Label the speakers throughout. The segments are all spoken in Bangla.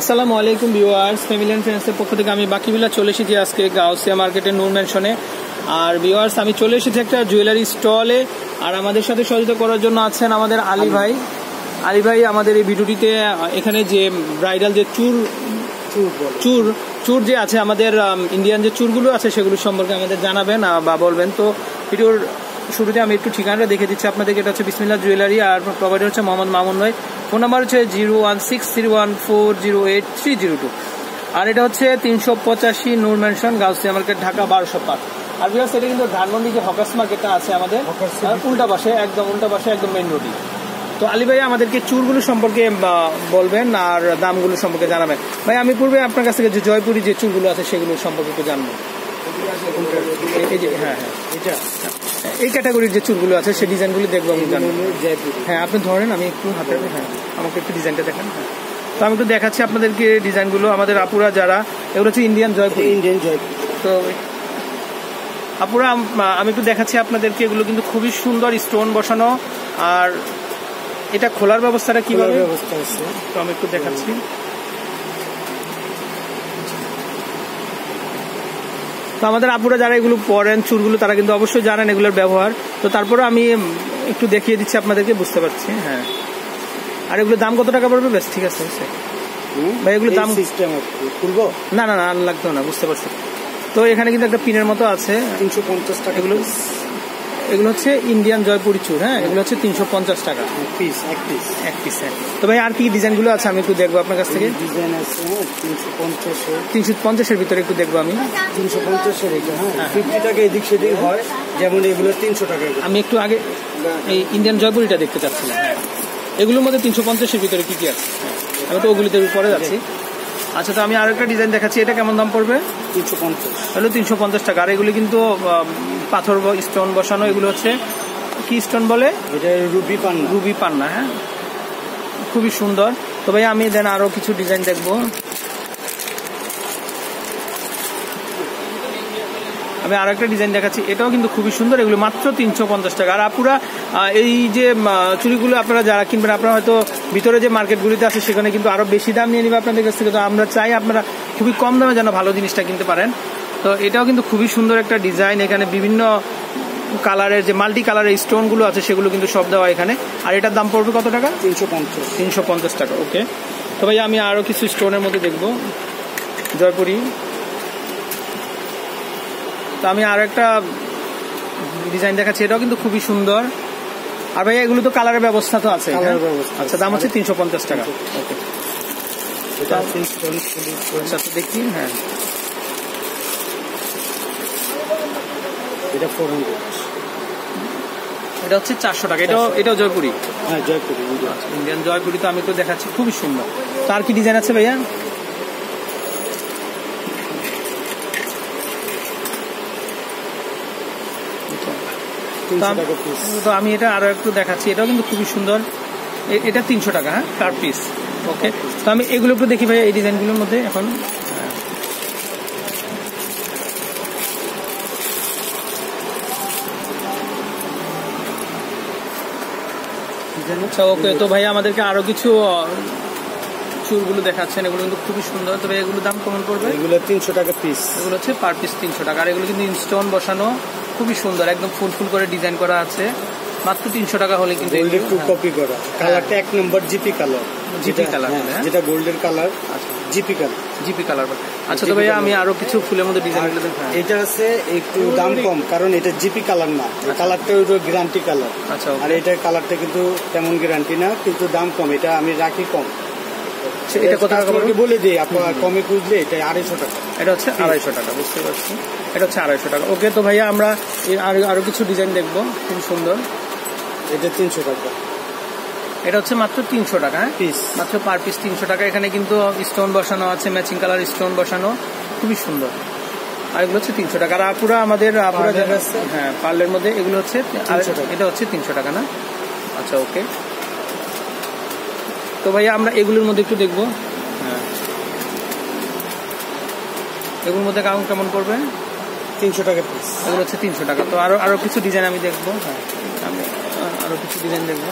Speaker 1: আসসালামু আলাইকুম ভিউয়ার্স ফ্যামিলি অ্যান্ড ফ্রেন্ডসের পক্ষ থেকে আমি বাকিবিলা চলে এসেছি আজকে গাউসিয়া মার্কেটের নূর ম্যানশনে। আর ভিউয়ার্স আমি চলে এসেছি একটা জুয়েলারি স্টলে আর আমাদের সাথে সহযোগিতা করার জন্য আছেন আমাদের আলী ভাই। আলী ভাই আমাদের এই ভিডিওটিতে এখানে যে ব্রাইডাল যে চুর চুর চুর যে আছে আমাদের ইন্ডিয়ান যে চুরগুলো আছে সেগুলো সম্পর্কে আমাদের জানাবেন বা বলবেন। তো ভিডিওর শুরুতে আমি একটু ঠিকানাটা দেখে দিচ্ছি আপনাদেরকে। এটা হচ্ছে বিসমিল্লা জুয়েলারি আর প্রোভাইডার হচ্ছে মোহাম্মদ মামুন ভাই। ফোন নাম্বার হচ্ছে zero one six three one four zero eight three zero two. আর এটা হচ্ছে তিনশো পঁচাশি নূর ম্যানশন গাউসিয়া মার্কেট ঢাকা বারোশো পাঁচ। আর বিহার সেটা কিন্তু ধানমন্ডি যে হকার্স মার্কেটটা আছে আমাদের উল্টা পাশে একদম উল্টা পাশে একদম মেন রোডই তো আলী ভাই আমাদেরকে চুরগুলো সম্পর্কে বলবেন আর দামগুলো সম্পর্কে জানাবেন। ভাই আমি পূর্বে আপনার কাছ থেকে যে জয়পুরি যে চুরগুলো আছে সেগুলো সম্পর্কে একটু জানব। এই- এই যে হ্যাঁ হ্যাঁ
Speaker 2: এটা।
Speaker 1: এই ক্যাটাগরির যে চুলগুলো আছে সেই ডিজাইনগুলো দেখব আমি হ্যাঁ আপনি ধরেন আমি একটু হাতে হ্যাঁ আমাকে একটু ডিজাইনটা দেখান। হ্যাঁ। তো আমি একটু দেখাচ্ছি আপনাদেরকে ডিজাইনগুলো আমাদের আপুরা যারা এগুলো হচ্ছে ইন্ডিয়ান জয়পুরি
Speaker 2: ইন্ডিয়ান জয়পুরি
Speaker 1: তো আপুরা আমি একটু দেখাচ্ছি আপনাদেরকে। এগুলো কিন্তু খুবই সুন্দর স্টোন বসানো। আর এটা খোলার ব্যবস্থাটা
Speaker 2: কীভাবে?
Speaker 1: কীভাবে
Speaker 2: ব্যবস্থা আছে।
Speaker 1: তো আমি একটু দেখাচ্ছি। তো আমাদের আপুরা যারা এগুলো পরেন চুলগুলো তারা কিন্তু অবশ্যই জানেন এগুলোর ব্যবহার। তো তারপরে আমি একটু দেখিয়ে দিচ্ছি আপনাদেরকে বুঝতে পারছি হ্যাঁ। আর এগুলোর দাম কত টাকা পড়বে? বেশ ঠিক আছে। ভাই, এগুলো দাম-
Speaker 2: সিস্টেম খুলবো?
Speaker 1: না না না আর লাগতো না বুঝতে পারছি। তো এখানে কিন্তু একটা পিনের মতো আছে।
Speaker 2: তিনশো পঞ্চাশ টাকা
Speaker 1: এগুলো এগুলো হচ্ছে ইন্ডিয়ান জয়পুরি চুর হ্যাঁ? এগুলো হচ্ছে তিনশো পঞ্চাশ টাকা।
Speaker 2: পিস এক পিস
Speaker 1: এক পিস হ্যাঁ তো ভাই আর কি ডিজাইনগুলো আছে? আমি একটু দেখব আপনার কাছ থেকে।
Speaker 2: ডিজাইন আছে হ্যাঁ তিনশো পঞ্চাশে
Speaker 1: তিনশো পঞ্চাশের ভিতরে একটু দেখব আমি।
Speaker 2: তিনশো পঞ্চাশের এটা হ্যাঁ। ফিফটি টাকা এদিক সেদিক হয় যেমন এগুলো তিনশো টাকা
Speaker 1: আমি একটু আগে এই ইন্ডিয়ান জয়পুরিটা দেখতে চাচ্ছিলাম। এগুলোর মধ্যে তিনশো পঞ্চাশের ভিতরে কি কি আছে? আমি তো ওগুলিতে পরে যাচ্ছি। আচ্ছা তো আমি আর একটা ডিজাইন দেখাচ্ছি। এটা কেমন দাম পড়বে?
Speaker 2: তিনশো পঞ্চাশ।
Speaker 1: হলো তিনশো পঞ্চাশ টাকা। আর এগুলি কিন্তু পাথর স্টোন বসানো এগুলো হচ্ছে কি স্টোন বলে?
Speaker 2: এটা রুবি পান্না।
Speaker 1: রুবি পান্না হ্যাঁ? খুবই সুন্দর। তো ভাই আমি দেন আরও কিছু ডিজাইন দেখব। আমি আর একটা ডিজাইন দেখাচ্ছি। এটাও কিন্তু খুবই সুন্দর এগুলো মাত্র তিনশো পঞ্চাশ টাকা। আর আপুরা এই যে আহ, চুড়িগুলো আপনারা যারা কিনবেন আপনারা হয়তো ভিতরে যে মার্কেটগুলিতে আছে সেখানে কিন্তু আরও বেশি দাম নিয়ে নিবে আপনাদের কাছ থেকে। তো আমরা চাই আপনারা খুবই কম দামে যেন ভালো জিনিসটা কিনতে পারেন। তো এটাও কিন্তু খুবই সুন্দর একটা ডিজাইন এখানে বিভিন্ন কালারের যে মাল্টি কালারের স্টোনগুলো আছে সেগুলো কিন্তু সব দেওয়া এখানে। আর এটার দাম পড়বে কত টাকা?
Speaker 2: তিনশো পঞ্চাশ।
Speaker 1: তিনশো পঞ্চাশ টাকা ওকে তো ভাই আমি আরও কিছু স্টোনের মধ্যে দেখব। জয়পুরি। তো আমি আরও একটা ডিজাইন দেখাচ্ছি এটাও কিন্তু খুবই সুন্দর। আর ভাই এগুলো তো কালারের ব্যবস্থা তো আছে হ্যাঁ? আচ্ছা দাম হচ্ছে তিনশো পঞ্চাশ টাকা। আচ্ছা দেখি হ্যাঁ।
Speaker 2: এটা ফোর হান্ড্রেড
Speaker 1: এটা হচ্ছে চারশো টাকা এটাও এটাও জয়পুরি।
Speaker 2: হ্যাঁ জয়পুরি
Speaker 1: ইন্ডিয়ান। জয়পুরি তো আমি তো দেখাচ্ছি খুবই সুন্দর। তো আর কি ডিজাইন আছে ভাইয়া
Speaker 2: তিনশো
Speaker 1: দাম-
Speaker 2: টাকা পিস
Speaker 1: তো আমি এটা আরও একটু দেখাচ্ছি। এটাও কিন্তু খুবই সুন্দর। এটা তিনশো টাকা হ্যাঁ? পার পিস ওকে তো আমি এগুলো একটু দেখি ভাই এই ডিজাইনগুলোর মধ্যে এখন। হ্যাঁ। আচ্ছা ওকে তো ভাই আমাদেরকে আরও কিছু চুলগুলো দেখাচ্ছেন। এগুলো কিন্তু খুবই সুন্দর। তবে এগুলোর দাম কেমন পড়বে?
Speaker 2: এগুলো তিনশো টাকা পিস
Speaker 1: এগুলো হচ্ছে পার পিস তিনশো টাকা। আর এগুলো কিন্তু স্টোন বসানো। খুবই সুন্দর একদম ফুল ফুল করে ডিজাইন করা আছে। মাত্র তিনশো টাকা হলে কিন্তু
Speaker 2: গোল্ডের টু
Speaker 1: হ্যাঁ।
Speaker 2: কপি করা। কালারটা এক নম্বর জিপি কালার
Speaker 1: বলে, হ্যাঁ?
Speaker 2: যেটা গোল্ডের কালার
Speaker 1: আচ্ছা।
Speaker 2: জিপি কালার
Speaker 1: জিপি কালার আচ্ছা তো ভাইয়া আমি আরও কিছু ফুলের মধ্যে ডিজাইন দেখাই
Speaker 2: এটা আছে একটু দাম কম কারণ এটা জিপি কালার না। কালারটা হলো গ্যারান্টি কালার
Speaker 1: আচ্ছা
Speaker 2: আর এটার কালারটা কিন্তু তেমন গ্যারান্টি না কিন্তু দাম কম। এটা আমি রাখি কম।
Speaker 1: আচ্ছা, এটা কত টাকা
Speaker 2: বলে দিই আপনার কমে খুঁজলে এটা আড়াইশো টাকা।
Speaker 1: এটা হচ্ছে আড়াইশো টাকা বুঝতে পারছি। এটা হচ্ছে আড়াইশো টাকা। ওকে তো ভাইয়া আমরা এর আরও আরও কিছু ডিজাইন দেখব খুব সুন্দর।
Speaker 2: এটা তিনশো টাকা।
Speaker 1: এটা হচ্ছে মাত্র তিনশো টাকা হ্যাঁ?
Speaker 2: পিস
Speaker 1: মাত্র পার পিস তিনশো টাকা। এখানে কিন্তু স্টোন বসানো আছে ম্যাচিং কালার স্টোন বসানো। খুবই সুন্দর। আর এগুলো হচ্ছে তিনশো টাকা। আর আপুরা আমাদের আপুরা? হ্যাঁ পার্লের মধ্যে এগুলো হচ্ছে আর
Speaker 2: 300 টাকা।
Speaker 1: এটা হচ্ছে তিনশো টাকা না? আচ্ছা ওকে। তো ভাইয়া আমরা এগুলোর মধ্যে একটু দেখব। এগুলোর মধ্যে কেমন কেমন করবে
Speaker 2: তিনশো টাকা পিস
Speaker 1: এগুলো হচ্ছে তিনশো টাকা। তো আরও আরও কিছু ডিজাইন আমি দেখব। হ্যাঁ আমি আরও কিছু ডিজাইন দেখব।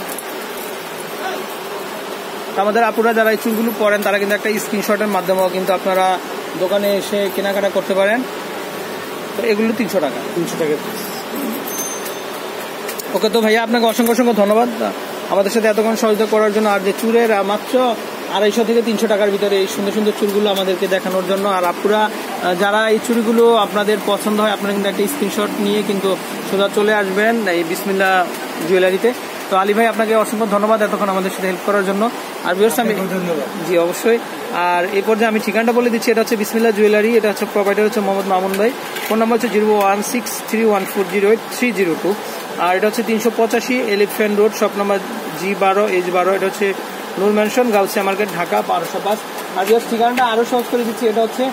Speaker 1: আমাদের আপুরা যারা এই চুলগুলো পরেন তারা কিন্তু একটা স্ক্রিনশটের মাধ্যমেও কিন্তু আপনারা দোকানে এসে কেনাকাটা করতে পারেন। তো এগুলো তিনশো টাকা।
Speaker 2: তিনশো টাকা
Speaker 1: ওকে তো ভাইয়া আপনাকে অসংখ্য অসংখ্য ধন্যবাদ। আমাদের সাথে এতক্ষণ সহযোগিতা করার জন্য আর যে আহ, মাত্র আড়াইশো থেকে তিনশো টাকার ভিতরে এই সুন্দর সুন্দর চুলগুলো আমাদেরকে দেখানোর জন্য। আর আপুরা যারা এই চুড়িগুলো আপনাদের পছন্দ হয় আপনারা কিন্তু একটা স্ক্রিনশট নিয়ে কিন্তু সোজা চলে আসবেন এই বিসমিল্লা জুয়েলারিতে। তো আলী ভাই আপনাকে অসংখ্য ধন্যবাদ এতক্ষণ আমাদের সাথে হেল্প করার জন্য। আর বিয়র্স আমি
Speaker 2: ধন্যবাদ।
Speaker 1: জি অবশ্যই। আর এই পর্যায়ে আমি ঠিকানাটা বলে দিচ্ছি এটা হচ্ছে বিসমিল্লা জুয়েলারি এটা হচ্ছে প্রোভাইডার হচ্ছে মোহাম্মদ মামুন ভাই। ফোন নাম্বার হচ্ছে zero one six three one four zero eight three zero two আর এটা হচ্ছে তিনশো পঁচাশি elephant road, shop number G বারো, এইচ বারো, এটা হচ্ছে নূর ম্যানশন, গাউসিয়া মার্কেট, ঢাকা, বারোশো পাঁচ। আর জাস্ট ঠিকানাটা আরও সহজ করে দিচ্ছি, এটা হচ্ছে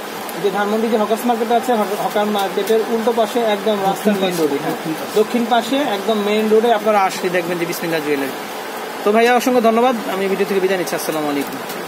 Speaker 1: যে ধানমন্ডি যে হকার্স মার্কেট আছে হকার মার্কেটের উল্টো পাশে একদম রাস্তার মেইন রোডে হ্যাঁ। দক্ষিণ পাশে একদম মেইন রোডে আপনারা আসলে দেখবেন যে বিসমিল্লা জুয়েলারি তো ভাইয়া, অসংখ্য ধন্যবাদ। আমি ভিডিও থেকে বিদায় নিচ্ছি। আসসালামু আলাইকুম।